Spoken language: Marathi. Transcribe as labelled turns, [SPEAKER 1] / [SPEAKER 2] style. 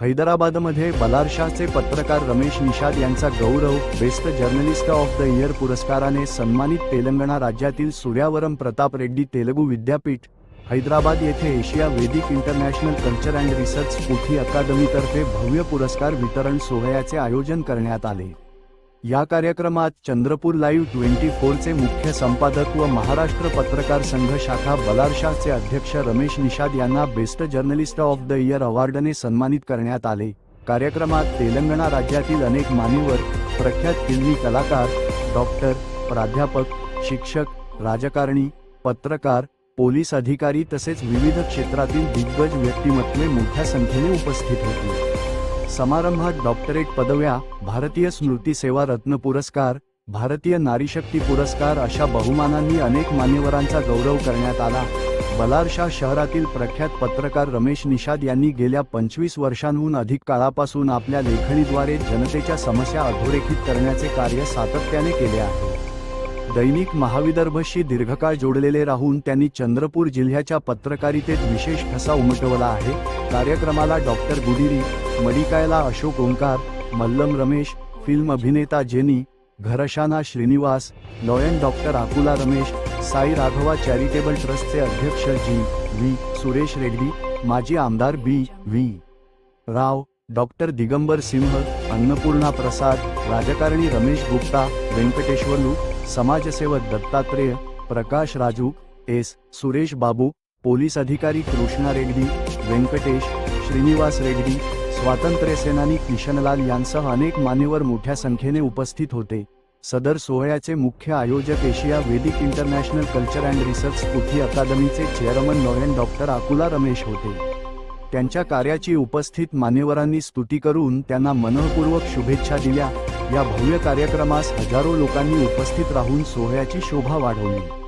[SPEAKER 1] हैदराबादमध्ये बलारशाहचे पत्रकार रमेश निषाद यांचा गौरव best journalist of the year पुरस्काराने सन्मानित तेलंगणा राज्यातील सूर्यावरम प्रताप रेड्डी तेलुगू विद्यापीठ हैदराबाद येथे Asia Vedic international culture and research Sphurti अकादमीतर्फे भव्य पुरस्कार वितरण सोहळ्याचे आयोजन करण्यात आले. या कार्यक्रमात चंद्रपूर लाईव्ह ट्वेंटी फोरचे मुख्य संपादक व महाराष्ट्र पत्रकार संघ शाखा बलारशाहचे अध्यक्ष रमेश निषाद यांना best journalist of the year अवॉर्डने सन्मानित करण्यात आले. कार्यक्रमात तेलंगणा राज्यातील अनेक मान्यवर प्रख्यात फिल्मी कलाकार डॉक्टर प्राध्यापक शिक्षक राजकारणी पत्रकार पोलीस अधिकारी तसेच विविध क्षेत्रातील दिग्गज व्यक्तिमत्वे मोठ्या संख्येने उपस्थित होती. समारंभात डॉक्टरेट पदव्या भारतीय स्मृती सेवा रत्न पुरस्कार भारतीय नारीशक्ती पुरस्कार अशा बहुमानांनी अनेक मान्यवरांचा गौरव करण्यात आला. बलारशाह शहरातील प्रख्यात पत्रकार रमेश निषाद यांनी गेल्या पंचवीस वर्षांहून अधिक काळापासून आपल्या लेखणीद्वारे जनतेच्या समस्या अधोरेखित करण्याचे कार्य सातत्याने केले आहे. दैनिक महाविदर्भशी दीर्घकाळ जोडलेले राहून त्यांनी चंद्रपूर जिल्ह्याच्या पत्रकारितेत विशेष ठसा उमटवला आहे. कार्यक्रमाला डॉक्टर गुडिरी मडिकायला अशोक ओंकार मल्लम रमेश फिल्म अभिनेता jenny घरशाना Srinivas lion doctor Akula Ramesh Sai Raghava charitable ट्रस्टचे अध्यक्ष जी. व्ही. सुरेश रेड्डी माजी आमदार B. V. Rao doctor Digambar Singh Annapurna Prasad राजकारणी रमेश गुप्ता व्यंकटेश्वरलू समाजसेवक दत्तात्रेय प्रकाश राजू एस. सुरेश बाबू पोलीस अधिकारी कृष्णा रेड्डी व्यंकटेश श्रीनिवास रेड्डी स्वातंत्र्यसेनानी किशनलाल यांसह अनेक मान्यवर मोठ्या संख्येने उपस्थित होते. सदर सोहळ्याचे मुख्य आयोजक Asia Vedic international culture and research Sphurti अकादमीचे chairman lion doctor Akula Ramesh होते. त्यांच्या कार्याची उपस्थित मान्यवरांनी स्तुती करून त्यांना मनःपूर्वक शुभेच्छा दिल्या. या भव्य कार्यक्रमास हजारो लोकांनी उपस्थित राहून सोहळ्याची शोभा वाढवली.